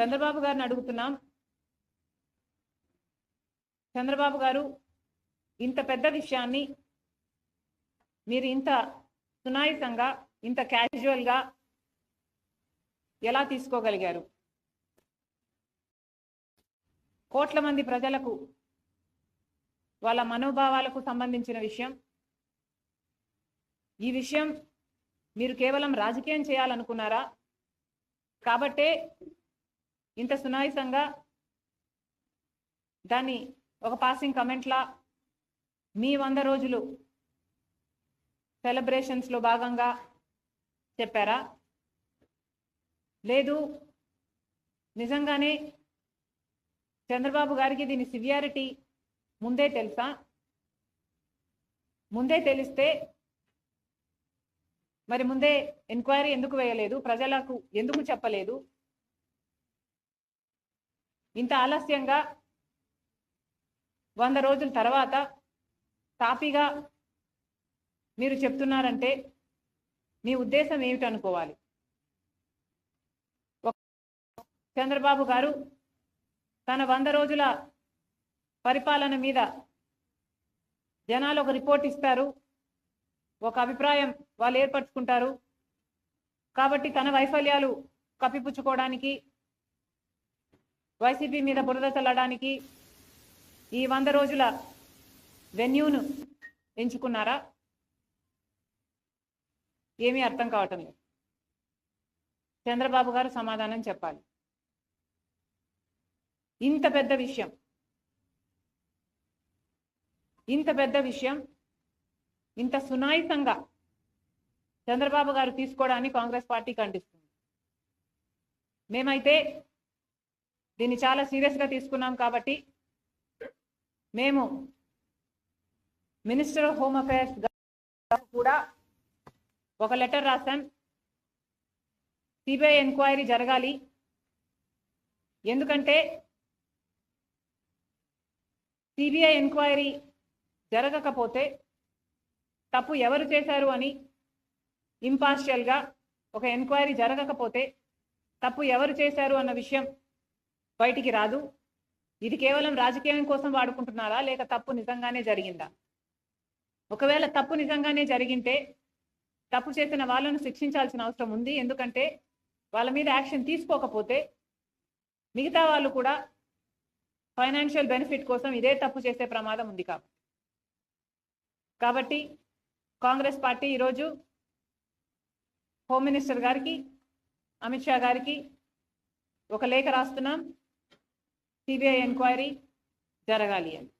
చంద్రబాబు గారిని అడుగుతున్నాం. చంద్రబాబు గారు ఇంత పెద్ద విషయాన్ని మీరు ఇంత సునాయసంగా ఇంత క్యాజువల్గా ఎలా తీసుకోగలిగారు? కోట్ల మంది ప్రజలకు వాళ్ళ మనోభావాలకు సంబంధించిన విషయం. ఈ విషయం మీరు కేవలం రాజకీయం చేయాలనుకున్నారా? కాబట్టే ఇంత సునాయసంగా దాన్ని ఒక పాసింగ్ కమెంట్లా మీ వంద రోజులు సెలబ్రేషన్స్లో భాగంగా చెప్పారా? లేదు. నిజంగానే చంద్రబాబు గారికి దీని సివియారిటీ ముందే తెలుసా? ముందే తెలిస్తే మరి ముందే ఎంక్వైరీ ఎందుకు వేయలేదు? ప్రజలకు ఎందుకు చెప్పలేదు? ఇంత ఆలస్యంగా వంద రోజుల తర్వాత తాపీగా మీరు చెప్తున్నారంటే మీ ఉద్దేశం ఏమిటి అనుకోవాలి? చంద్రబాబు గారు తన వంద రోజుల పరిపాలన మీద జనాలు ఒక రిపోర్ట్ ఇస్తారు ఒక అభిప్రాయం వాళ్ళు ఏర్పరచుకుంటారు. కాబట్టి తన వైఫల్యాలు కప్పిపుచ్చుకోవడానికి వైసీపీ మీద బురద చల్లడానికి ఈ వంద రోజుల వెన్యూను ఎంచుకున్నారా? ఏమీ అర్థం కావటం లేదు. చంద్రబాబు గారు సమాధానం చెప్పాలి. ఇంత పెద్ద విషయం. ఇంత పెద్ద విషయం. ఇంత సునాయితంగా చంద్రబాబు గారు తీసుకోవడాన్ని కాంగ్రెస్ పార్టీ ఖండిస్తుంది. మేమైతే దీన్ని చాలా సీరియస్గా తీసుకున్నాం కాబట్టి మేము మినిస్టర్ ఆఫ్ హోమ్ అఫైర్స్ కూడా ఒక లెటర్ రాశాం. సిబిఐ ఎంక్వైరీ జరగాలి. ఎందుకంటే సిబిఐ ఎంక్వైరీ జరగకపోతే తప్పు ఎవరు చేశారు అని ఇంపార్షియల్గా ఒక ఎంక్వైరీ జరగకపోతే తప్పు ఎవరు చేశారు అన్న విషయం బయటికి రాదు. ఇది కేవలం రాజకీయం కోసం వాడుకుంటున్నారా? లేక తప్పు నిజంగానే జరిగిందా? ఒకవేళ తప్పు నిజంగానే జరిగింటే తప్పు చేసిన వాళ్ళను శిక్షించాల్సిన అవసరం ఉంది. ఎందుకంటే వాళ్ళ మీద యాక్షన్ తీసుకోకపోతే మిగతా వాళ్ళు కూడా ఫైనాన్షియల్ బెనిఫిట్ కోసం ఇదే తప్పు చేసే ప్రమాదం ఉంది కాబట్టి కాబట్టి కాంగ్రెస్ పార్టీ ఈరోజు హోమ్ మినిస్టర్ గారికి అమిత్ షా గారికి ఒక లేఖ రాస్తున్నాం. సిబిఐ ఎంక్వైరీ జరగాలి అని.